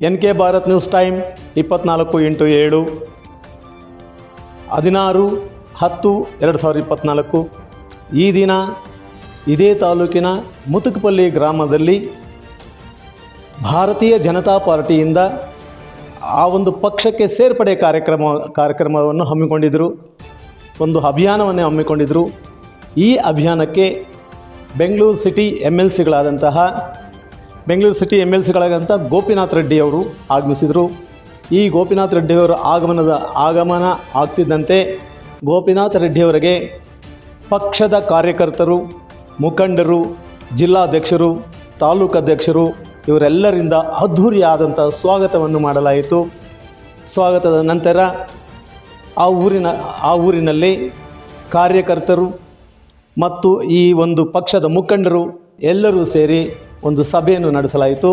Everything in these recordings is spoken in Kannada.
N K Bharat news time ಇಪ್ಪತ್ನಾಲ್ಕು ಇಂಟು ಏಳು. ಹದಿನಾರು, ಹತ್ತು, ಎರಡು ಸಾವಿರದ ಇಪ್ಪತ್ತ್ನಾಲ್ಕು ಈ ದಿನ ಇದೇ ತಾಲೂಕಿನ ಮುತುಕಪಲ್ಲಿ ಗ್ರಾಮದಲ್ಲಿ ಭಾರತೀಯ ಜನತಾ ಪಾರ್ಟಿಯಿಂದ ಆ ಒಂದು ಪಕ್ಷಕ್ಕೆ ಸೇರ್ಪಡೆ ಕಾರ್ಯಕ್ರಮ, ಕಾರ್ಯಕ್ರಮವನ್ನು ಹಮ್ಮಿಕೊಂಡಿದ್ದರು ಒಂದು ಅಭಿಯಾನವನ್ನೇ ಹಮ್ಮಿಕೊಂಡಿದ್ದರು ಈ ಅಭಿಯಾನಕ್ಕೆ ಬೆಂಗಳೂರು ಸಿಟಿ ಎಂ ಎಲ್ ಸಿಗಳಾದಂತಹ ಬೆಂಗಳೂರು ಸಿಟಿ ಎಂ ಎಲ್ ಸಿಗಳಾಗಂಥ ಗೋಪಿನಾಥ್ ರೆಡ್ಡಿ ಅವರು ಆಗಮಿಸಿದರು. ಈ ಗೋಪಿನಾಥ್ ರೆಡ್ಡಿಯವರ ಆಗಮನದ ಆಗಮನ ಆಗ್ತಿದ್ದಂತೆ ಗೋಪಿನಾಥ್ ರೆಡ್ಡಿಯವರಿಗೆ ಪಕ್ಷದ ಕಾರ್ಯಕರ್ತರು, ಮುಖಂಡರು, ಜಿಲ್ಲಾಧ್ಯಕ್ಷರು, ತಾಲೂಕು ಅಧ್ಯಕ್ಷರು ಇವರೆಲ್ಲರಿಂದ ಅದ್ಧೂರಿಯಾದಂಥ ಸ್ವಾಗತವನ್ನು ಮಾಡಲಾಯಿತು. ಸ್ವಾಗತದ ನಂತರ ಆ ಊರಿನ, ಆ ಊರಿನಲ್ಲಿ ಕಾರ್ಯಕರ್ತರು ಮತ್ತು ಈ ಒಂದು ಪಕ್ಷದ ಮುಖಂಡರು ಎಲ್ಲರೂ ಸೇರಿ ಒಂದು ಸಭೆಯನ್ನು ನಡೆಸಲಾಯಿತು.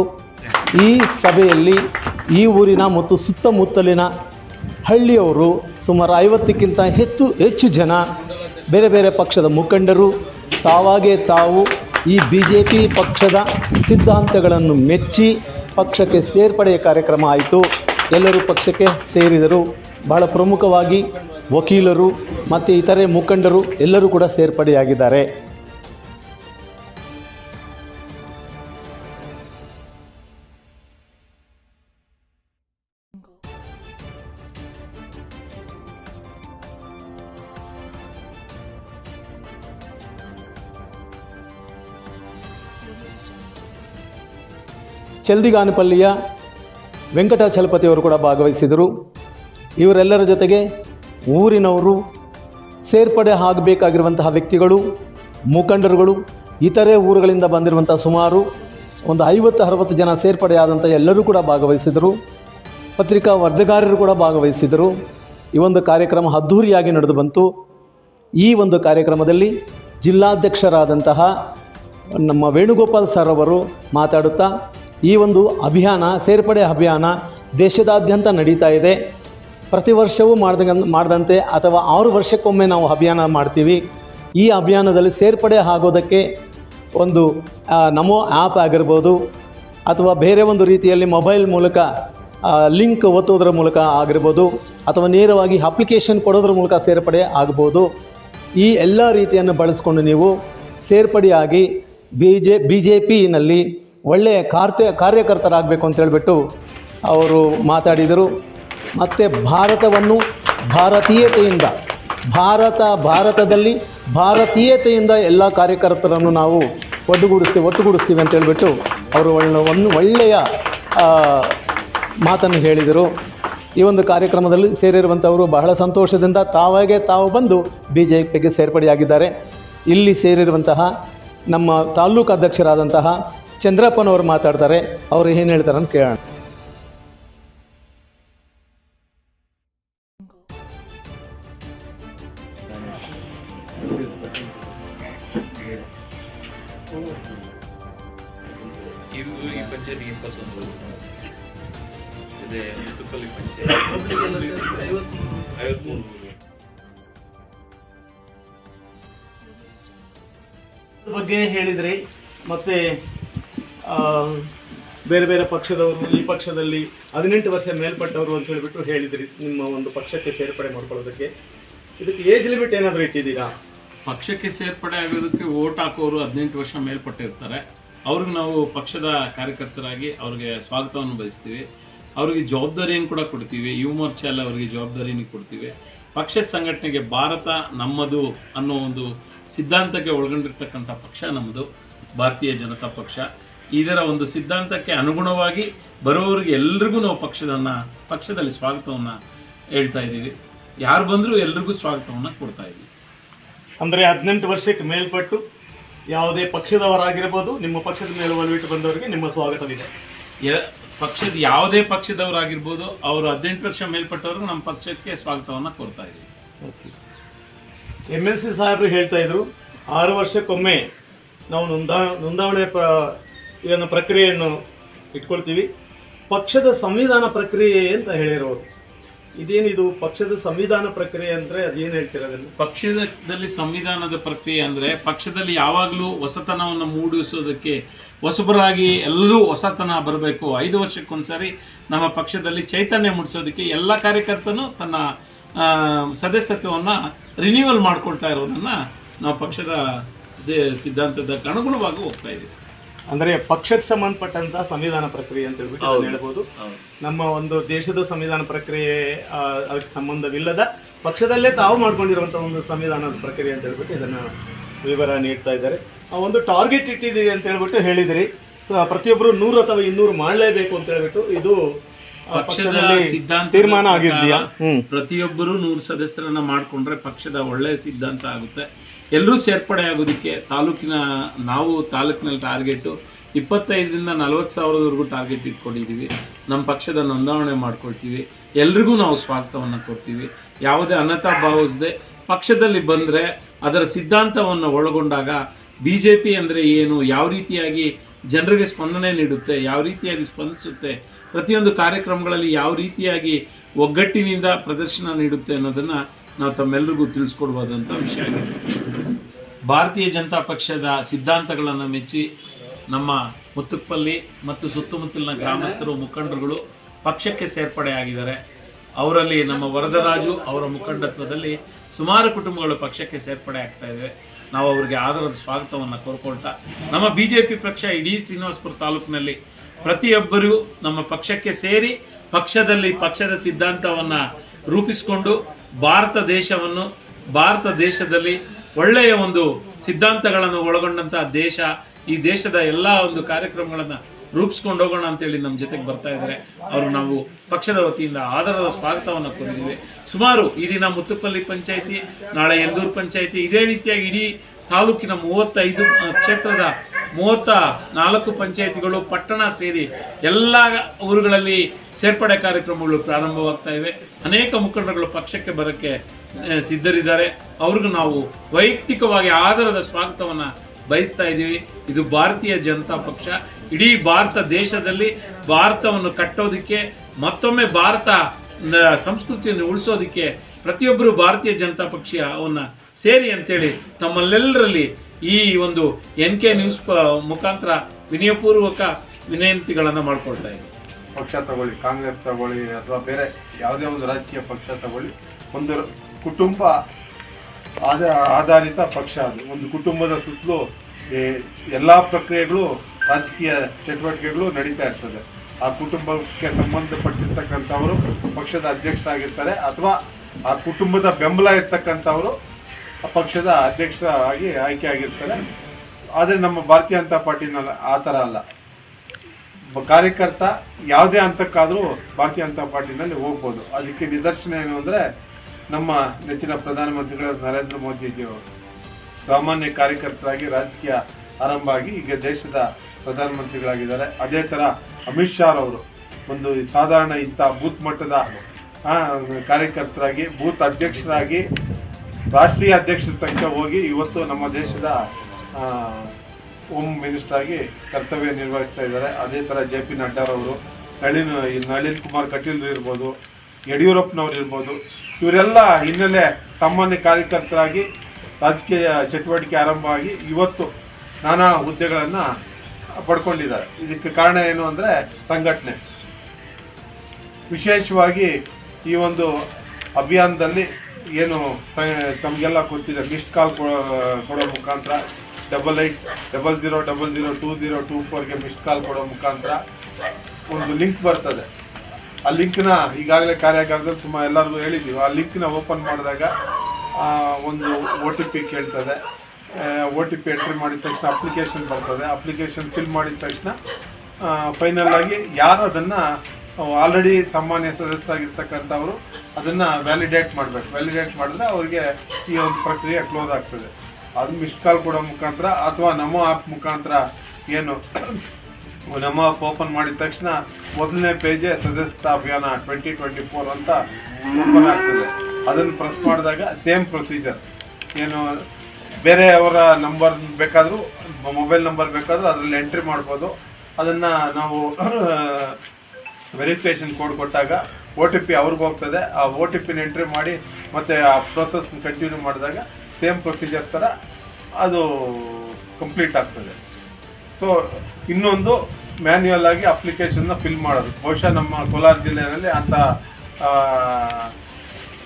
ಈ ಸಭೆಯಲ್ಲಿ ಈ ಊರಿನ ಮತ್ತು ಸುತ್ತಮುತ್ತಲಿನ ಹಳ್ಳಿಯವರು ಸುಮಾರು ಐವತ್ತಕ್ಕಿಂತ ಹೆಚ್ಚು ಹೆಚ್ಚು ಜನ ಬೇರೆ ಬೇರೆ ಪಕ್ಷದ ಮುಖಂಡರು, ತಾವಾಗೇ ತಾವು ಈ ಬಿ ಜೆ ಪಿ ಪಕ್ಷದ ಸಿದ್ಧಾಂತಗಳನ್ನು ಮೆಚ್ಚಿ ಪಕ್ಷಕ್ಕೆ ಸೇರ್ಪಡೆಯ ಕಾರ್ಯಕ್ರಮ ಆಯಿತು. ಎಲ್ಲರೂ ಪಕ್ಷಕ್ಕೆ ಸೇರಿದರು. ಬಹಳ ಪ್ರಮುಖವಾಗಿ ವಕೀಲರು ಮತ್ತು ಇತರೆ ಮುಖಂಡರು ಎಲ್ಲರೂ ಕೂಡ ಸೇರ್ಪಡೆಯಾಗಿದ್ದಾರೆ. ಚಲ್ದಿಗಾನಪಲ್ಲಿಯ ವೆಂಕಟಾಚಲಪತಿಯವರು ಕೂಡ ಭಾಗವಹಿಸಿದರು. ಇವರೆಲ್ಲರ ಜೊತೆಗೆ ಊರಿನವರು ಸೇರ್ಪಡೆ ಆಗಬೇಕಾಗಿರುವಂತಹ ವ್ಯಕ್ತಿಗಳು, ಮುಖಂಡರುಗಳು, ಇತರೆ ಊರುಗಳಿಂದ ಬಂದಿರುವಂಥ ಸುಮಾರು ಒಂದು ಐವತ್ತು, ಅರವತ್ತು ಜನ ಸೇರ್ಪಡೆಯಾದಂಥ ಎಲ್ಲರೂ ಕೂಡ ಭಾಗವಹಿಸಿದರು. ಪತ್ರಿಕಾ ವರ್ಧಗಾರರು ಕೂಡ ಭಾಗವಹಿಸಿದರು. ಈ ಒಂದು ಕಾರ್ಯಕ್ರಮ ಅದ್ಧೂರಿಯಾಗಿ ನಡೆದು ಬಂತು. ಈ ಒಂದು ಕಾರ್ಯಕ್ರಮದಲ್ಲಿ ಜಿಲ್ಲಾಧ್ಯಕ್ಷರಾದಂತಹ ನಮ್ಮ ವೇಣುಗೋಪಾಲ್ ಸರ್ ಅವರು ಮಾತಾಡುತ್ತಾ ಈ ಒಂದು ಅಭಿಯಾನ, ಸೇರ್ಪಡೆ ಅಭಿಯಾನ ದೇಶದಾದ್ಯಂತ ನಡೀತಾ ಇದೆ. ಪ್ರತಿ ವರ್ಷವೂ ಮಾಡ್ದ ಮಾಡಿದಂತೆ ಅಥವಾ ಆರು ವರ್ಷಕ್ಕೊಮ್ಮೆ ನಾವು ಅಭಿಯಾನ ಮಾಡ್ತೀವಿ. ಈ ಅಭಿಯಾನದಲ್ಲಿ ಸೇರ್ಪಡೆ ಆಗೋದಕ್ಕೆ ಒಂದು ನಮೋ ಆ್ಯಪ್ ಆಗಿರ್ಬೋದು ಅಥವಾ ಬೇರೆ ಒಂದು ರೀತಿಯಲ್ಲಿ ಮೊಬೈಲ್ ಮೂಲಕ ಲಿಂಕ್ ಒತ್ತುವುದರ ಮೂಲಕ ಆಗಿರ್ಬೋದು ಅಥವಾ ನೇರವಾಗಿ ಅಪ್ಲಿಕೇಶನ್ ಕೊಡೋದ್ರ ಮೂಲಕ ಸೇರ್ಪಡೆ ಆಗ್ಬೋದು. ಈ ಎಲ್ಲ ರೀತಿಯನ್ನು ಬಳಸ್ಕೊಂಡು ನೀವು ಸೇರ್ಪಡೆಯಾಗಿ ಬಿ ಜೆ ಬಿ ಜೆ ಪಿನಲ್ಲಿ ಒಳ್ಳೆಯ ಕಾರ್ಯ ಕಾರ್ಯಕರ್ತರಾಗಬೇಕು ಅಂತ ಹೇಳಿಬಿಟ್ಟು ಅವರು ಮಾತಾಡಿದರು. ಮತ್ತು ಭಾರತವನ್ನು ಭಾರತೀಯತೆಯಿಂದ, ಭಾರತ ಭಾರತದಲ್ಲಿ ಭಾರತೀಯತೆಯಿಂದ ಎಲ್ಲ ಕಾರ್ಯಕರ್ತರನ್ನು ನಾವು ಒಟ್ಟುಗೂಡಿಸ್ತೀವಿ ಒಟ್ಟುಗೂಡಿಸ್ತೀವಿ ಅಂತ ಹೇಳಿಬಿಟ್ಟು ಅವರು ಒಂದು ಒಳ್ಳೆಯ ಮಾತನ್ನು ಹೇಳಿದರು. ಈ ಒಂದು ಕಾರ್ಯಕ್ರಮದಲ್ಲಿ ಸೇರಿರುವಂಥವರು ಬಹಳ ಸಂತೋಷದಿಂದ ತಾವಾಗೆ ತಾವು ಬಂದು ಬಿ ಜೆ ಪಿಗೆ ಸೇರ್ಪಡೆಯಾಗಿದ್ದಾರೆ. ಇಲ್ಲಿ ಸೇರಿರುವಂತಹ ನಮ್ಮ ತಾಲ್ಲೂಕು ಅಧ್ಯಕ್ಷರಾದಂತಹ ಚಂದ್ರಪ್ಪನವರು ಮಾತಾಡ್ತಾರೆ ಅವರು ಏನು ಹೇಳ್ತಾರೆ ಅಂತ ಕೇಳೋಣ. ಬಗ್ಗೆ ಹೇಳಿದ್ರಿ ಮತ್ತು ಬೇರೆ ಬೇರೆ ಪಕ್ಷದವರು ಈ ಪಕ್ಷದಲ್ಲಿ ಹದಿನೆಂಟು ವರ್ಷ ಮೇಲ್ಪಟ್ಟವರು ಅಂತ ಹೇಳಿಬಿಟ್ಟು ಹೇಳಿದ್ರಿ, ನಿಮ್ಮ ಒಂದು ಪಕ್ಷಕ್ಕೆ ಸೇರ್ಪಡೆ ಮಾಡ್ಕೊಳ್ಳೋದಕ್ಕೆ. ಇದಕ್ಕೆ ಏಜ್ ಲಿಮಿಟ್ ಏನಾದರೂ ಇಟ್ಟಿದ್ದೀರಾ? ಪಕ್ಷಕ್ಕೆ ಸೇರ್ಪಡೆ ಆಗೋದಕ್ಕೆ ಓಟ್ ಹಾಕೋರು ಹದಿನೆಂಟು ವರ್ಷ ಮೇಲ್ಪಟ್ಟಿರ್ತಾರೆ. ಅವ್ರಿಗೆ ನಾವು ಪಕ್ಷದ ಕಾರ್ಯಕರ್ತರಾಗಿ ಅವ್ರಿಗೆ ಸ್ವಾಗತವನ್ನು ಬಯಸ್ತೀವಿ. ಅವರಿಗೆ ಜವಾಬ್ದಾರಿಯನ್ನು ಕೂಡ ಕೊಡ್ತೀವಿ. ಯುವ ಮೋರ್ಚಾಲ ಅವರಿಗೆ ಜವಾಬ್ದಾರಿಯನ್ನು ಕೊಡ್ತೀವಿ. ಪಕ್ಷ ಸಂಘಟನೆಗೆ ಭಾರತ ನಮ್ಮದು ಅನ್ನೋ ಒಂದು ಸಿದ್ಧಾಂತಕ್ಕೆ ಒಳಗೊಂಡಿರ್ತಕ್ಕಂಥ ಪಕ್ಷ ನಮ್ಮದು. ಭಾರತೀಯ ಜನತಾ ಪಕ್ಷ. ಇದರ ಒಂದು ಸಿದ್ಧಾಂತಕ್ಕೆ ಅನುಗುಣವಾಗಿ ಬರೋರಿಗೆ ಎಲ್ರಿಗೂ ನಾವು ಪಕ್ಷದನ್ನ ಪಕ್ಷದಲ್ಲಿ ಸ್ವಾಗತವನ್ನು ಹೇಳ್ತಾ ಇದ್ದೀವಿ. ಯಾರು ಬಂದರೂ ಎಲ್ರಿಗೂ ಸ್ವಾಗತವನ್ನು ಕೊಡ್ತಾ ಇದ್ದೀವಿ. ಅಂದರೆ ಹದಿನೆಂಟು ವರ್ಷಕ್ಕೆ ಮೇಲ್ಪಟ್ಟು ಯಾವುದೇ ಪಕ್ಷದವರಾಗಿರ್ಬೋದು ನಿಮ್ಮ ಪಕ್ಷದ ಮೇಲೆ ಒಲವಿಟ್ಟು ಬಂದವರಿಗೆ ನಿಮ್ಮ ಸ್ವಾಗತವಿದೆ. ಯ- ಪಕ್ಷದ ಯಾವುದೇ ಪಕ್ಷದವರಾಗಿರ್ಬೋದು ಅವರು ಹದಿನೆಂಟು ವರ್ಷ ಮೇಲ್ಪಟ್ಟವರು ನಮ್ಮ ಪಕ್ಷಕ್ಕೆ ಸ್ವಾಗತವನ್ನು ಕೊಡ್ತಾ ಇದ್ದೀವಿ. ಎಂ ಎಲ್ ಸಿ ಸಾಹೇಬರು ಹೇಳ್ತಾ ಇದ್ರು ಆರು ವರ್ಷಕ್ಕೊಮ್ಮೆ ನಾವು ನೋಂದಾ ನೋಂದಾವಣೆ ಪ್ರ ಇದನ್ನು ಪ್ರಕ್ರಿಯೆಯನ್ನು ಇಟ್ಕೊಳ್ತೀವಿ. ಪಕ್ಷದ ಸಂವಿಧಾನ ಪ್ರಕ್ರಿಯೆ ಅಂತ ಹೇಳಿರೋರು. ಇದೇನಿದು ಪಕ್ಷದ ಸಂವಿಧಾನ ಪ್ರಕ್ರಿಯೆ ಅಂದರೆ ಅದೇನು ಹೇಳ್ತಿರೋದಿಲ್ಲ ಪಕ್ಷದಲ್ಲಿ ಸಂವಿಧಾನದ ಪ್ರಕ್ರಿಯೆ ಅಂದರೆ ಪಕ್ಷದಲ್ಲಿ ಯಾವಾಗಲೂ ಹೊಸತನವನ್ನು ಮೂಡಿಸೋದಕ್ಕೆ ಹೊಸಬರಾಗಿ ಎಲ್ಲರೂ ಹೊಸತನ ಬರಬೇಕು. ಐದು ವರ್ಷಕ್ಕೊಂದ್ಸರಿ ನಮ್ಮ ಪಕ್ಷದಲ್ಲಿ ಚೈತನ್ಯ ಮೂಡಿಸೋದಕ್ಕೆ ಎಲ್ಲ ಕಾರ್ಯಕರ್ತನೂ ತನ್ನ ಸದಸ್ಯತ್ವವನ್ನು ರಿನ್ಯೂವಲ್ ಮಾಡ್ಕೊಳ್ತಾ ಇರೋದನ್ನು ನಾವು ಪಕ್ಷದ ಸಿದ್ಧಾಂತದ ಅನುಗುಣವಾಗಿ ಹೋಗ್ತಾ ಇದ್ದೀವಿ ಅಂದ್ರೆ ಪಕ್ಷಕ್ಕೆ ಸಂಬಂಧಪಟ್ಟಂತ ಸಂವಿಧಾನ ಪ್ರಕ್ರಿಯೆ ಅಂತ ಹೇಳ್ಬಿಟ್ಟು ಹೌದು. ಇದನ್ನ ಹೇಳ್ಬೋದು ನಮ್ಮ ಒಂದು ದೇಶದ ಸಂವಿಧಾನ ಪ್ರಕ್ರಿಯೆ ಆ, ಅದಕ್ಕೆ ಸಂಬಂಧವಿಲ್ಲದ ಪಕ್ಷದಲ್ಲೇ ತಾವು ಮಾಡ್ಕೊಂಡಿರುವಂತ ಒಂದು ಸಂವಿಧಾನದ ಪ್ರಕ್ರಿಯೆ ಅಂತ ಹೇಳ್ಬಿಟ್ಟು ಇದನ್ನ ವಿವರ ನೀಡ್ತಾ ಇದ್ದಾರೆ. ಆ, ಒಂದು ಟಾರ್ಗೆಟ್ ಇಟ್ಟಿದ್ದೀವಿ ಅಂತ ಹೇಳ್ಬಿಟ್ಟು ಹೇಳಿದಿರಿ. ಪ್ರತಿಯೊಬ್ರು ಪ್ರತಿಯೊಬ್ಬರು ನೂರು ಅಥವಾ ಇನ್ನೂರು ಮಾಡಲೇಬೇಕು ಅಂತ ಹೇಳ್ಬಿಟ್ಟು ಇದು ಪಕ್ಷದ ಸಿದ್ಧಾಂತ ತೀರ್ಮಾನ ಆಗಿದೆಯಾ? ಪ್ರತಿಯೊಬ್ಬರು ನೂರು ಸದಸ್ಯರನ್ನ ಮಾಡಿಕೊಂಡ್ರೆ ಪಕ್ಷದ ಒಳ್ಳೆಯ ಸಿದ್ಧಾಂತ ಆಗುತ್ತೆ. ಎಲ್ಲರೂ ಸೇರ್ಪಡೆ ಆಗೋದಕ್ಕೆ ತಾಲೂಕಿನ ನಾವು ತಾಲೂಕಿನಲ್ಲಿ ಟಾರ್ಗೆಟು ಇಪ್ಪತ್ತೈದರಿಂದ ನಲವತ್ತು ಸಾವಿರದವರೆಗೂ ಟಾರ್ಗೆಟ್ ಇಟ್ಕೊಂಡಿದ್ದೀವಿ. ನಮ್ಮ ಪಕ್ಷದ ನೋಂದಾವಣೆ ಮಾಡ್ಕೊಳ್ತೀವಿ. ಎಲ್ರಿಗೂ ನಾವು ಸ್ವಾಗತವನ್ನು ಕೊಡ್ತೀವಿ. ಯಾವುದೇ ಅನತಾ ಭಾವಿಸದೆ ಪಕ್ಷದಲ್ಲಿ ಬಂದರೆ ಅದರ ಸಿದ್ಧಾಂತವನ್ನು ಒಳಗೊಂಡಾಗ ಬಿ ಜೆ ಪಿ ಅಂದರೆ ಏನು ಯಾವ ರೀತಿಯಾಗಿ ಜನರಿಗೆ ಸ್ಪಂದನೆ ನೀಡುತ್ತೆ ಯಾವ ರೀತಿಯಾಗಿ ಸ್ಪಂದಿಸುತ್ತೆ ಪ್ರತಿಯೊಂದು ಕಾರ್ಯಕ್ರಮಗಳಲ್ಲಿ ಯಾವ ರೀತಿಯಾಗಿ ಒಗ್ಗಟ್ಟಿನಿಂದ ಪ್ರದರ್ಶನ ನೀಡುತ್ತೆ ಅನ್ನೋದನ್ನು ನಾವು ತಮ್ಮೆಲ್ಲರಿಗೂ ತಿಳಿಸ್ಕೊಡ್ಬೋದಂಥ ವಿಷಯ ಆಗಿದೆ. ಭಾರತೀಯ ಜನತಾ ಪಕ್ಷದ ಸಿದ್ಧಾಂತಗಳನ್ನು ಮೆಚ್ಚಿ ನಮ್ಮ ಮುತ್ತುಪ್ಪಲ್ಲಿ ಮತ್ತು ಸುತ್ತಮುತ್ತಲಿನ ಗ್ರಾಮಸ್ಥರು, ಮುಖಂಡರುಗಳು ಪಕ್ಷಕ್ಕೆ ಸೇರ್ಪಡೆಯಾಗಿದ್ದಾರೆ ಅವರಲ್ಲಿ ನಮ್ಮ ವರದರಾಜು ಅವರ ಮುಖಂಡತ್ವದಲ್ಲಿ ಸುಮಾರು ಕುಟುಂಬಗಳು ಪಕ್ಷಕ್ಕೆ ಸೇರ್ಪಡೆ ಆಗ್ತಾ ಇವೆ. ನಾವು ಅವರಿಗೆ ಆಧಾರದ ಸ್ವಾಗತವನ್ನು ಕೋರ್ಕೊಳ್ತಾ ನಮ್ಮ ಬಿ ಜೆ ಪಿ ಪಕ್ಷ ಇಡೀ ಶ್ರೀನಿವಾಸಪುರ ತಾಲೂಕಿನಲ್ಲಿ ಪ್ರತಿಯೊಬ್ಬರೂ ನಮ್ಮ ಪಕ್ಷಕ್ಕೆ ಸೇರಿ ಪಕ್ಷದಲ್ಲಿ ಪಕ್ಷದ ಸಿದ್ಧಾಂತವನ್ನು ರೂಪಿಸಿಕೊಂಡು ಭಾರತ ದೇಶವನ್ನು, ಭಾರತ ದೇಶದಲ್ಲಿ ಒಳ್ಳೆಯ ಒಂದು ಸಿದ್ಧಾಂತಗಳನ್ನು ಒಳಗೊಂಡಂಥ ದೇಶ, ಈ ದೇಶದ ಎಲ್ಲ ಒಂದು ಕಾರ್ಯಕ್ರಮಗಳನ್ನು ರೂಪಿಸ್ಕೊಂಡು ಹೋಗೋಣ ಅಂತೇಳಿ ನಮ್ಮ ಜೊತೆಗೆ ಬರ್ತಾ ಇದ್ದಾರೆ. ಅವರು ನಾವು ಪಕ್ಷದ ವತಿಯಿಂದ ಆಧಾರದ ಸ್ವಾಗತವನ್ನು ಕೋರಿದ್ದೀವಿ. ಸುಮಾರು ಈ ದಿನ ಮುತ್ತುಪಲ್ಲಿ ಪಂಚಾಯಿತಿ, ನಾಳೆ ಎಂದೂರು ಪಂಚಾಯಿತಿ, ಇದೇ ರೀತಿಯಾಗಿ ಇಡೀ ತಾಲೂಕಿನ ಮೂವತ್ತೈದು ಕ್ಷೇತ್ರದ ಮೂವತ್ತ ನಾಲ್ಕು ಪಂಚಾಯಿತಿಗಳು ಪಟ್ಟಣ ಸೇರಿ ಎಲ್ಲ ಊರುಗಳಲ್ಲಿ ಸೇರ್ಪಡೆ ಕಾರ್ಯಕ್ರಮಗಳು ಪ್ರಾರಂಭವಾಗ್ತಾ ಇವೆ. ಅನೇಕ ಮುಖಂಡರುಗಳು ಪಕ್ಷಕ್ಕೆ ಬರೋಕ್ಕೆ ಸಿದ್ಧರಿದ್ದಾರೆ. ಅವ್ರಿಗೂ ನಾವು ವೈಯಕ್ತಿಕವಾಗಿ ಆಧಾರದ ಸ್ವಾಗತವನ್ನು ಬಯಸ್ತಾ ಇದ್ದೀವಿ. ಇದು ಭಾರತೀಯ ಜನತಾ ಪಕ್ಷ. ಇಡೀ ಭಾರತ ದೇಶದಲ್ಲಿ ಭಾರತವನ್ನು ಕಟ್ಟೋದಕ್ಕೆ, ಮತ್ತೊಮ್ಮೆ ಭಾರತ ಸಂಸ್ಕೃತಿಯನ್ನು ಉಳಿಸೋದಕ್ಕೆ ಪ್ರತಿಯೊಬ್ಬರು ಭಾರತೀಯ ಜನತಾ ಪಕ್ಷವನ್ನು ಸೇರಿ ಅಂತೇಳಿ ತಮ್ಮಲ್ಲೆಲ್ಲರಲ್ಲಿ ಈ ಒಂದು ಎನ್ ಕೆ ನ್ಯೂಸ್ ಮುಖಾಂತರ ವಿನಯಪೂರ್ವಕ ವಿನಂತಿಗಳನ್ನು ಮಾಡ್ಕೊಳ್ತಾ ಇದೆ ಪಕ್ಷ ತಗೊಳ್ಳಿ, ಕಾಂಗ್ರೆಸ್ ತಗೊಳ್ಳಿ, ಅಥವಾ ಬೇರೆ ಯಾವುದೇ ಒಂದು ರಾಜಕೀಯ ಪಕ್ಷ ತಗೊಳ್ಳಿ, ಒಂದು ಕುಟುಂಬ ಆಧಾರಿತ ಪಕ್ಷ ಅದು. ಒಂದು ಕುಟುಂಬದ ಸುತ್ತಲೂ ಎಲ್ಲ ಪ್ರಕ್ರಿಯೆಗಳು, ರಾಜಕೀಯ ಚಟುವಟಿಕೆಗಳು ನಡೀತಾ ಇರ್ತದೆ. ಆ ಕುಟುಂಬಕ್ಕೆ ಸಂಬಂಧಪಟ್ಟಿರ್ತಕ್ಕಂಥವರು ಪಕ್ಷದ ಅಧ್ಯಕ್ಷರಾಗಿರ್ತಾರೆ, ಅಥವಾ ಆ ಕುಟುಂಬದ ಬೆಂಬಲ ಇರ್ತಕ್ಕಂಥವರು ಪಕ್ಷದ ಅಧ್ಯಕ್ಷರಾಗಿ ಆಯ್ಕೆ ಆಗಿರ್ತಾರೆ. ಆದರೆ ನಮ್ಮ ಭಾರತೀಯ ಜನತಾ ಪಾರ್ಟಿನಲ್ಲಿ ಆ ಥರ ಅಲ್ಲ. ಕಾರ್ಯಕರ್ತ ಯಾವುದೇ ಹಂತಕ್ಕಾದರೂ ಭಾರತೀಯ ಜನತಾ ಪಾರ್ಟಿನಲ್ಲಿ ಹೋಗ್ಬೋದು. ಅದಕ್ಕೆ ನಿದರ್ಶನ ಏನು ಅಂದರೆ ನಮ್ಮ ನೆಚ್ಚಿನ ಪ್ರಧಾನಮಂತ್ರಿಗಳ ನರೇಂದ್ರ ಮೋದಿಜಿಯವರು ಸಾಮಾನ್ಯ ಕಾರ್ಯಕರ್ತರಾಗಿ ರಾಜಕೀಯ ಆರಂಭ ಆಗಿ ಈಗ ದೇಶದ ಪ್ರಧಾನಮಂತ್ರಿಗಳಾಗಿದ್ದಾರೆ. ಅದೇ ಥರ ಅಮಿತ್ ಶಾ ಅವರು ಒಂದು ಸಾಧಾರಣ ಇಂಥ ಬೂತ್ ಮಟ್ಟದ ಕಾರ್ಯಕರ್ತರಾಗಿ, ಬೂತ್ ಅಧ್ಯಕ್ಷರಾಗಿ ರಾಷ್ಟ್ರೀಯ ಅಧ್ಯಕ್ಷರ ತನಕ ಹೋಗಿ ಇವತ್ತು ನಮ್ಮ ದೇಶದ ಹೋಮ್ ಮಿನಿಸ್ಟರ್ ಆಗಿ ಕರ್ತವ್ಯ ನಿರ್ವಹಿಸ್ತಾ ಇದ್ದಾರೆ. ಅದೇ ಥರ ಜೆ ಪಿ ನಡ್ಡಾರವರು ನಳಿನ್ ನಳಿನ್ ಕುಮಾರ್ ಕಟೀಲ್ ಇರ್ಬೋದು, ಯಡಿಯೂರಪ್ಪನವ್ರು ಇರ್ಬೋದು, ಇವರೆಲ್ಲ ಹಿನ್ನೆಲೆ ಸಾಮಾನ್ಯ ಕಾರ್ಯಕರ್ತರಾಗಿ, ರಾಜಕೀಯ ಚಟುವಟಿಕೆ ಆರಂಭ ಆಗಿ ಇವತ್ತು ನಾನಾ ಹುದ್ದೆಗಳನ್ನು ಪಡ್ಕೊಂಡಿದ್ದಾರೆ. ಇದಕ್ಕೆ ಕಾರಣ ಏನು ಅಂದರೆ ಸಂಘಟನೆ. ವಿಶೇಷವಾಗಿ ಈ ಒಂದು ಅಭಿಯಾನದಲ್ಲಿ ಏನು ತಮಗೆಲ್ಲ ಕೊಟ್ಟಿದೆ ಮಿಸ್ಡ್ ಕಾಲ್ ಕೊಡೋ ಮುಖಾಂತರ double eight double zero double zero two zero two ಫೋರ್ಗೆ missed call ಕೊಡೋ ಮುಖಾಂತರ ಒಂದು ಲಿಂಕ್ ಬರ್ತದೆ. ಆ ಲಿಂಕ್ನ ಈಗಾಗಲೇ ಕಾರ್ಯಾಗಾರದಲ್ಲಿ ಸುಮಾರು ಎಲ್ಲರಿಗೂ ಹೇಳಿದ್ದೀವಿ ಆ ಲಿಂಕ್ನ ಓಪನ್ ಮಾಡಿದಾಗ ಒಂದು ಒ ಟಿ ಪಿ ಕೇಳ್ತದೆ. ಒ ಟಿ ಪಿ ಎಂಟ್ರಿ ಮಾಡಿದ ತಕ್ಷಣ ಅಪ್ಲಿಕೇಶನ್ ಬರ್ತದೆ. ಅಪ್ಲಿಕೇಶನ್ ಫಿಲ್ ಮಾಡಿದ ತಕ್ಷಣ ಫೈನಲ್ ಆಗಿ ಯಾರು ಅದನ್ನು ಆಲ್ರೆಡಿ ಸಾಮಾನ್ಯ ಸದಸ್ಯರಾಗಿರ್ತಕ್ಕಂಥವರು ಅದನ್ನು ವ್ಯಾಲಿಡೇಟ್ ಮಾಡಬೇಕು. ವ್ಯಾಲಿಡೇಟ್ ಮಾಡಿದ್ರೆ ಅವರಿಗೆ ಈ ಒಂದು ಪ್ರಕ್ರಿಯೆ ಕ್ಲೋಸ್ ಆಗ್ತದೆ. ಅದು ಮಿಸ್ ಕಾಲ್ ಕೊಡೋ ಮುಖಾಂತರ ಅಥವಾ ನಮ್ಮ ಆ್ಯಪ್ ಮುಖಾಂತರ ಏನು ನಮ್ಮ ಆಪ್ ಓಪನ್ ಮಾಡಿದ ತಕ್ಷಣ ಮೊದಲನೇ ಪೇಜೇ ಸದಸ್ಯತಾ ಅಭಿಯಾನ ಟ್ವೆಂಟಿ ಟ್ವೆಂಟಿ ಫೋರ್ ಅಂತ ಓಪನ್ ಆಗ್ತದೆ. ಅದನ್ನು ಪ್ರೆಸ್ ಮಾಡಿದಾಗ ಸೇಮ್ ಪ್ರೊಸೀಜರ್ ಏನು ಬೇರೆಯವರ ನಂಬರ್ ಬೇಕಾದರೂ ಮೊಬೈಲ್ ನಂಬರ್ ಬೇಕಾದರೂ ಅದರಲ್ಲಿ ಎಂಟ್ರಿ ಮಾಡ್ಬೋದು. ಅದನ್ನು ನಾವು ವೆರಿಫಿಕೇಷನ್ ಕೋಡ್ ಕೊಟ್ಟಾಗ ಒ ಟಿ ಪಿ ಅವ್ರಿಗೆ ಹೋಗ್ತದೆ. ಆ ಒ ಟಿ ಪಿನ ಎಂಟ್ರಿ ಮಾಡಿ ಮತ್ತು ಆ ಪ್ರೊಸೆಸ್ ಕಂಟಿನ್ಯೂ ಮಾಡಿದಾಗ ಸೇಮ್ ಪ್ರೊಸೀಜರ್ ಥರ ಅದು ಕಂಪ್ಲೀಟ್ ಆಗ್ತದೆ. ಸೊ ಇನ್ನೊಂದು ಮ್ಯಾನ್ಯುಯಲ್ ಆಗಿ ಅಪ್ಲಿಕೇಶನ್ನ ಫಿಲ್ ಮಾಡೋದು. ಬಹುಶಃ ನಮ್ಮ ಕೋಲಾರ ಜಿಲ್ಲೆಯಲ್ಲಿ ಆ,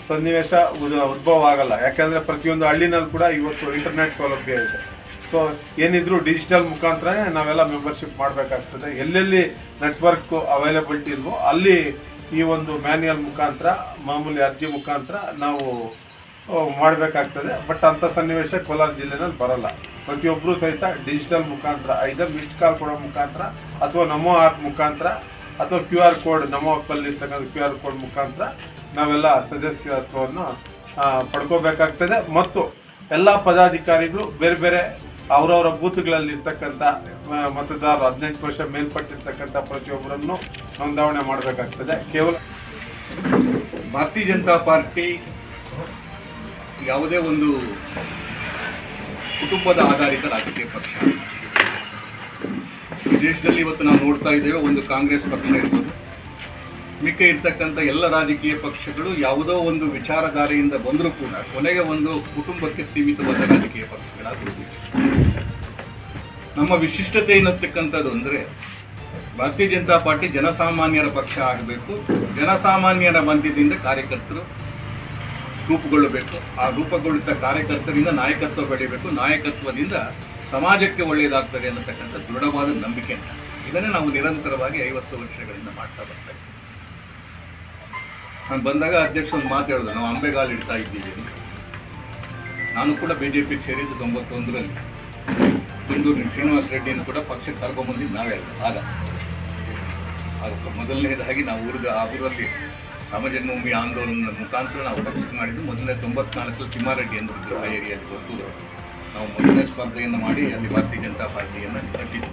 ಸನ್ನಿವೇಶ ಉದ- ಉದ್ಭವ ಆಗಲ್ಲ. ಯಾಕೆಂದರೆ ಪ್ರತಿಯೊಂದು ಹಳ್ಳಿನಲ್ಲಿ ಕೂಡ ಇವತ್ತು ಇಂಟರ್ನೆಟ್ ಸೌಲಭ್ಯ ಇದೆ. ಸೊ ಏನಿದ್ರು ಡಿಜಿಟಲ್ ಮುಖಾಂತರ ನಾವೆಲ್ಲ ಮೆಂಬರ್ಶಿಪ್ ಮಾಡಬೇಕಾಗ್ತದೆ. ಎಲ್ಲೆಲ್ಲಿ ನೆಟ್ವರ್ಕ್ ಅವೈಲಬಿಲಿಟಿ ಇಲ್ವೋ ಅಲ್ಲಿ ಈ ಒಂದು ಮ್ಯಾನ್ಯಲ್ ಮುಖಾಂತರ, ಮಾಮೂಲಿ ಅರ್ಜಿ ಮುಖಾಂತರ ನಾವು ಮಾಡಬೇಕಾಗ್ತದೆ. ಬಟ್ ಅಂಥ ಸನ್ನಿವೇಶ ಕೋಲಾರ ಜಿಲ್ಲೆನಲ್ಲಿ ಬರಲ್ಲ. ಪ್ರತಿಯೊಬ್ಬರೂ ಸಹಿತ ಡಿಜಿಟಲ್ ಮುಖಾಂತರ ಐದರ್ ಮಿಸ್ಡ್ ಕಾಲ್ ಕೊಡೋ ಮುಖಾಂತರ ಅಥವಾ ನಮೋ ಆ್ಯಪ್ ಮುಖಾಂತರ ಅಥವಾ ಕ್ಯೂ ಆರ್ ಕೋಡ್, ನಮೋ ಆ್ಯಪಲ್ಲಿ ಇರ್ತಕ್ಕಂಥ ಕ್ಯೂ ಆರ್ ಕೋಡ್ ಮುಖಾಂತರ ನಾವೆಲ್ಲ ಸದಸ್ಯತ್ವವನ್ನು ಪಡ್ಕೋಬೇಕಾಗ್ತದೆ. ಮತ್ತು ಎಲ್ಲ ಪದಾಧಿಕಾರಿಗಳು ಬೇರೆ ಬೇರೆ ಅವರವರ ಬೂತ್ಗಳಲ್ಲಿ ಇರ್ತಕ್ಕಂಥ ಮತದಾರರು ಹದಿನೆಂಟು ವರ್ಷ ಮೇಲ್ಪಟ್ಟಿರ್ತಕ್ಕಂಥ ಪ್ರತಿಯೊಬ್ಬರನ್ನು ನೋಂದಾವಣೆ ಮಾಡಬೇಕಾಗ್ತದೆ. ಕೇವಲ ಭಾರತೀಯ ಜನತಾ ಪಾರ್ಟಿ ಯಾವುದೇ ಒಂದು ಕುಟುಂಬದ ಆಧಾರಿತ ರಾಜಕೀಯ ಪಕ್ಷ. ದೇಶದಲ್ಲಿ ಇವತ್ತು ನಾವು ನೋಡ್ತಾ ಇದ್ದೇವೆ ಒಂದು ಕಾಂಗ್ರೆಸ್ ಪಕ್ಷ ಇರ್ಬೋದು. ಮಿಕ್ಕ ಇರ್ತಕ್ಕಂಥ ಎಲ್ಲ ರಾಜಕೀಯ ಪಕ್ಷಗಳು ಯಾವುದೋ ಒಂದು ವಿಚಾರಧಾರೆಯಿಂದ ಬಂದರೂ ಕೂಡ ಕೊನೆಗೆ ಒಂದು ಕುಟುಂಬಕ್ಕೆ ಸೀಮಿತವಾದ ರಾಜಕೀಯ ಪಕ್ಷಗಳಾಗಿರುವುದು ನಮ್ಮ ವಿಶಿಷ್ಟತೆ ಏನತಕ್ಕಂಥದ್ದು ಅಂದರೆ ಭಾರತೀಯ ಜನತಾ ಪಾರ್ಟಿ ಜನಸಾಮಾನ್ಯರ ಪಕ್ಷ ಆಗಬೇಕು. ಜನಸಾಮಾನ್ಯರ ಮಧ್ಯದಿಂದ ಕಾರ್ಯಕರ್ತರು ರೂಪುಗೊಳ್ಳಬೇಕು. ಆ ರೂಪುಗೊಳ್ಳುತ್ತ ಕಾರ್ಯಕರ್ತರಿಂದ ನಾಯಕತ್ವ ಬೆಳಿಬೇಕು. ನಾಯಕತ್ವದಿಂದ ಸಮಾಜಕ್ಕೆ ಒಳ್ಳೆಯದಾಗ್ತದೆ ಅನ್ನತಕ್ಕಂಥ ದೃಢವಾದ ನಂಬಿಕೆ ಇದನ್ನೇ ನಾವು ನಿರಂತರವಾಗಿ ಐವತ್ತು ವರ್ಷಗಳಿಂದ ಮಾಡ್ತಾ ಬರ್ತಾ ನಾನು ಬಂದಾಗ ಅಧ್ಯಕ್ಷ ಒಂದು ಮಾತು ಹೇಳಿದ್ರು ನಾವು ಅಂಬೆಗಾಲು ಇಡ್ತಾ ಇದ್ದೀವಿ ನಾನು ಕೂಡ ಬಿ ಜೆ ಪಿಗೆ ಸೇರಿದ್ದು ತೊಂಬತ್ತೊಂದರಲ್ಲಿ. ಬೆಂಗಳೂರಿನ ಶ್ರೀನಿವಾಸ ರೆಡ್ಡಿಯನ್ನು ಕೂಡ ಪಕ್ಷಕ್ಕೆ ಕರ್ಕೊಂಡ್ಬಂದಿದ್ದು ನಾವೇ ಆಗ. ಆಗ ಮೊದಲನೇದಾಗಿ ನಾವು ಊರಿಗೆ ಆ ಊರಲ್ಲಿ ರಾಮಜನ್ಮಭೂಮಿ ಆಂದೋಲನದ ಮುಖಾಂತರ ನಾವು ಪಕ್ಷ ಮಾಡಿದ್ದು ಮೊದಲನೇ ತೊಂಬತ್ನಾಲ್ಕರಲ್ಲಿ ತಿಮ್ಮಾರೆಡ್ಡಿ ಎಂದು ಇದ್ರು ಆ ಏರಿಯಾದ ಗೊತ್ತೂರು. ನಾವು ಮೊದಲನೇ ಸ್ಪರ್ಧೆಯನ್ನು ಮಾಡಿ ಅಲ್ಲಿ ಭಾರತೀಯ ಜನತಾ ಪಾರ್ಟಿಯನ್ನು ಕಟ್ಟಿದ್ದು.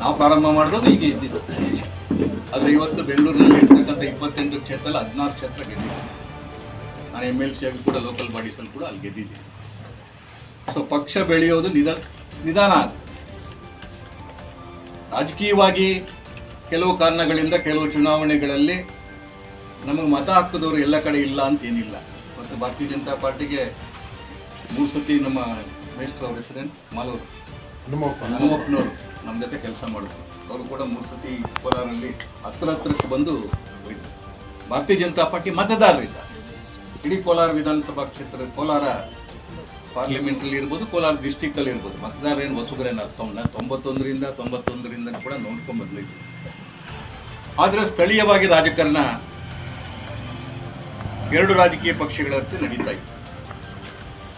ನಾವು ಪ್ರಾರಂಭ ಮಾಡೋದು ಈಗ ಇದ್ದಿದ್ದು. ಆದರೆ ಇವತ್ತು ಬೆಂಗಳೂರಿನಲ್ಲಿ ಇರ್ತಕ್ಕಂಥ ಇಪ್ಪತ್ತೆಂಟು ಕ್ಷೇತ್ರದಲ್ಲಿ ಹದಿನಾರು ಕ್ಷೇತ್ರ ಗೆದ್ದಿದ್ದೆ ನಾನು ಎಂ ಎಲ್ ಸಿ ಆಗಿ ಕೂಡ ಲೋಕಲ್ ಬಾಡೀಸಲ್ಲಿ ಕೂಡ ಅಲ್ಲಿ ಗೆದ್ದಿದ್ದೀನಿ. ಸೊ ಪಕ್ಷ ಬೆಳೆಯೋದು ನಿಧ ನಿಧಾನ ರಾಜಕೀಯವಾಗಿ ಕೆಲವು ಕಾರಣಗಳಿಂದ ಕೆಲವು ಚುನಾವಣೆಗಳಲ್ಲಿ ನಮಗೆ ಮತ ಹಾಕಿದವರು ಎಲ್ಲ ಕಡೆ ಇಲ್ಲ ಅಂತ ಏನಿಲ್ಲ. ಮತ್ತು ಭಾರತೀಯ ಜನತಾ ಪಾರ್ಟಿಗೆ ಮೂರು ಸತಿ ನಮ್ಮ ಮೇಷ್ಟ್ರು ಅವ್ರ ಹೆಸರೇನು? ಮಾಲೂರು. ಹನುಮಪ್ಪನವರು ನಮ್ಮ ಜೊತೆ ಕೆಲಸ ಮಾಡಿದ್ರು. ಅವರು ಕೂಡ ಮೂರು ಸತಿ ಕೋಲಾರಲ್ಲಿ ಹತ್ತಿರ ಹತ್ತಿರಕ್ಕೆ ಬಂದು ಹೋಯ್ತು ಭಾರತೀಯ ಜನತಾ ಪಾರ್ಟಿ ಮತದಾರರಿದ್ದಾರೆ. ಇಡೀ ಕೋಲಾರ ವಿಧಾನಸಭಾ ಕ್ಷೇತ್ರ ಕೋಲಾರ ಪಾರ್ಲಿಮೆಂಟಲ್ಲಿ ಇರ್ಬೋದು, ಕೋಲಾರ ಡಿಸ್ಟಿಕ್ಕಲ್ಲಿ ಇರ್ಬೋದು. ಮತದಾರ ಏನು ಅರ್ಥವನ್ನ ತೊಂಬತ್ತೊಂದರಿಂದ ತೊಂಬತ್ತೊಂದರಿಂದ ಕೂಡ ನೋಡ್ಕೊಂಡ್ ಬಂದಿದ್ವಿ ಆದರೆ ಸ್ಥಳೀಯವಾಗಿ ರಾಜಕಾರಣ ಎರಡು ರಾಜಕೀಯ ಪಕ್ಷಗಳಂತೆ ನಡೀತಾ ಇತ್ತು.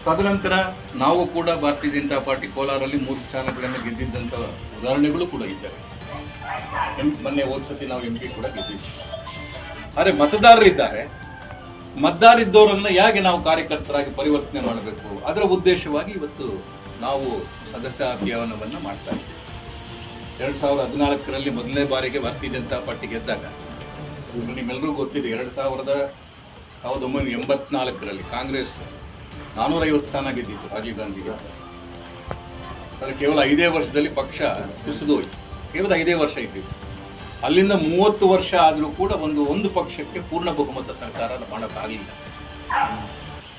ತದನಂತರ ನಾವು ಕೂಡ ಭಾರತೀಯ ಜನತಾ ಪಾರ್ಟಿ ಕೋಲಾರಲ್ಲಿ ಮೂರು ಸ್ಥಾನಗಳನ್ನು ಗೆದ್ದಿದ್ದಂಥ ಉದಾಹರಣೆಗಳು ಕೂಡ ಇದ್ದಾವೆ. ಮೊನ್ನೆ ಹೋದ ಸತಿ ನಾವು ಎಂ ಕೂಡ ಗೆದ್ದಿದ್ವಿ. ಆದರೆ ಮತದಾರರಿದ್ದಾರೆ. ಮತದಾರಿದ್ದವರನ್ನ ಹೇಗೆ ನಾವು ಕಾರ್ಯಕರ್ತರಾಗಿ ಪರಿವರ್ತನೆ ಮಾಡಬೇಕು? ಅದರ ಉದ್ದೇಶವಾಗಿ ಇವತ್ತು ನಾವು ಸದಸ್ಯ ಅಭಿಯಾನವನ್ನು ಮಾಡ್ತಾ ಇದ್ದೀವಿ. ಎರಡು ಸಾವಿರದ ಹದಿನಾಲ್ಕರಲ್ಲಿ ಮೊದಲನೇ ಬಾರಿಗೆ ಭಾರತೀಯ ಜನತಾ ಪಾರ್ಟಿ ಗೆದ್ದಾಗ, ನಿಮ್ಮೆಲ್ಲರಿಗೂ ಗೊತ್ತಿದೆ, ಎರಡು ಸಾವಿರದ ಸಾವಿರದ ಒಂಬೈನೂರ ಎಂಬತ್ನಾಲ್ಕರಲ್ಲಿ ಕಾಂಗ್ರೆಸ್ ನಾನೂರೈವತ್ತು ಸ್ಥಾನ ಗೆದ್ದಿತ್ತು ರಾಜೀವ್ ಗಾಂಧಿಗೆ. ಆದರೆ ಕೇವಲ ಐದೇ ವರ್ಷದಲ್ಲಿ ಪಕ್ಷ ಕುಸಿದು ಹೋಯಿತು. ಕೇವಲ ಐದೇ ವರ್ಷ ಇದ್ದಿತ್ತು. ಅಲ್ಲಿಂದ ಮೂವತ್ತು ವರ್ಷ ಆದರೂ ಕೂಡ ಒಂದು ಒಂದು ಪಕ್ಷಕ್ಕೆ ಪೂರ್ಣ ಬಹುಮತ ಸರ್ಕಾರ ಮಾಡೋಕ್ಕಾಗಲಿಲ್ಲ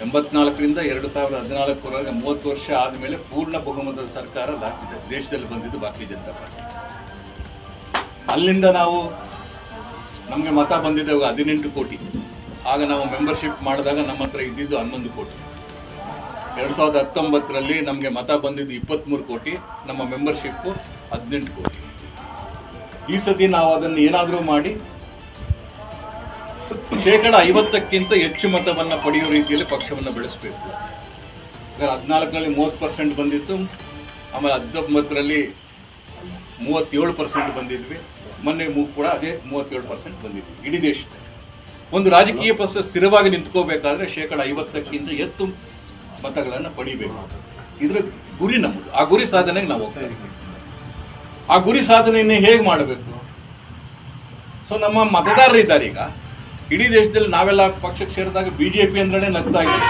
ಎಂಬತ್ನಾಲ್ಕರಿಂದ ಎರಡು ಸಾವಿರದ ಹದಿನಾಲ್ಕರವರೆಗೆ ಮೂವತ್ತು ವರ್ಷ ಆದಮೇಲೆ ಪೂರ್ಣ ಬಹುಮತದ ಸರ್ಕಾರ ದೇಶದಲ್ಲಿ ಬಂದಿದ್ದು ಭಾರತೀಯ ಜನತಾ ಪಾರ್ಟಿ. ಅಲ್ಲಿಂದ ನಾವು ನಮಗೆ ಮತ ಬಂದಿದ್ದು ಹದಿನೆಂಟು ಕೋಟಿ. ಆಗ ನಾವು ಮೆಂಬರ್ಶಿಪ್ ಮಾಡಿದಾಗ ನಮ್ಮ ಹತ್ರ ಇದ್ದಿದ್ದು ಹನ್ನೊಂದು ಕೋಟಿ. ಎರಡು ಸಾವಿರದ ಹತ್ತೊಂಬತ್ತರಲ್ಲಿ ನಮಗೆ ಮತ ಬಂದಿದ್ದು ಇಪ್ಪತ್ತ್ಮೂರು ಕೋಟಿ. ನಮ್ಮ ಮೆಂಬರ್ಶಿಪ್ಪು ಹದಿನೆಂಟು ಕೋಟಿ. ಈ ಸತಿ ನಾವು ಅದನ್ನು ಏನಾದರೂ ಮಾಡಿ ಶೇಕಡ ಐವತ್ತಕ್ಕಿಂತ ಹೆಚ್ಚು ಮತವನ್ನು ಪಡೆಯುವ ರೀತಿಯಲ್ಲಿ ಪಕ್ಷವನ್ನು ಬೆಳೆಸಬೇಕು. ಹದಿನಾಲ್ಕರಲ್ಲಿ ಮೂವತ್ತು ಪರ್ಸೆಂಟ್ ಬಂದಿತ್ತು, ಆಮೇಲೆ ಹತ್ತೊಂಬತ್ತರಲ್ಲಿ ಮೂವತ್ತೇಳು ಪರ್ಸೆಂಟ್ ಬಂದಿದ್ವಿ, ಮೊನ್ನೆ ಕೂಡ ಅದೇ ಮೂವತ್ತೇಳು ಪರ್ಸೆಂಟ್ ಬಂದಿದ್ವಿ ಇಡೀ ದೇಶ. ಒಂದು ರಾಜಕೀಯ ಪಕ್ಷ ಸ್ಥಿರವಾಗಿ ನಿಂತ್ಕೋಬೇಕಾದ್ರೆ ಶೇಕಡ ಐವತ್ತಕ್ಕಿಂತ ಹೆಚ್ಚು ಮತಗಳನ್ನು ಪಡಿಬೇಕು. ಇದ್ರ ಗುರಿ ನಮ್ಮದು. ಆ ಗುರಿ ಸಾಧನೆಗೆ ನಾವು ಹೋಗ್ತಾ ಇದ್ದೀವಿ. ಆ ಗುರಿ ಸಾಧನೆಯನ್ನು ಹೇಗೆ ಮಾಡಬೇಕು? ಸೊ ನಮ್ಮ ಮತದಾರರಿದ್ದಾರೆ ಈಗ. ಇಡೀ ದೇಶದಲ್ಲಿ ನಾವೆಲ್ಲ ಪಕ್ಷಕ್ಕೆ ಸೇರಿದಾಗ ಬಿ ಜೆ ಪಿ ಅಂದ್ರೆ ನಗ್ತಾ ಇದ್ದೀವಿ.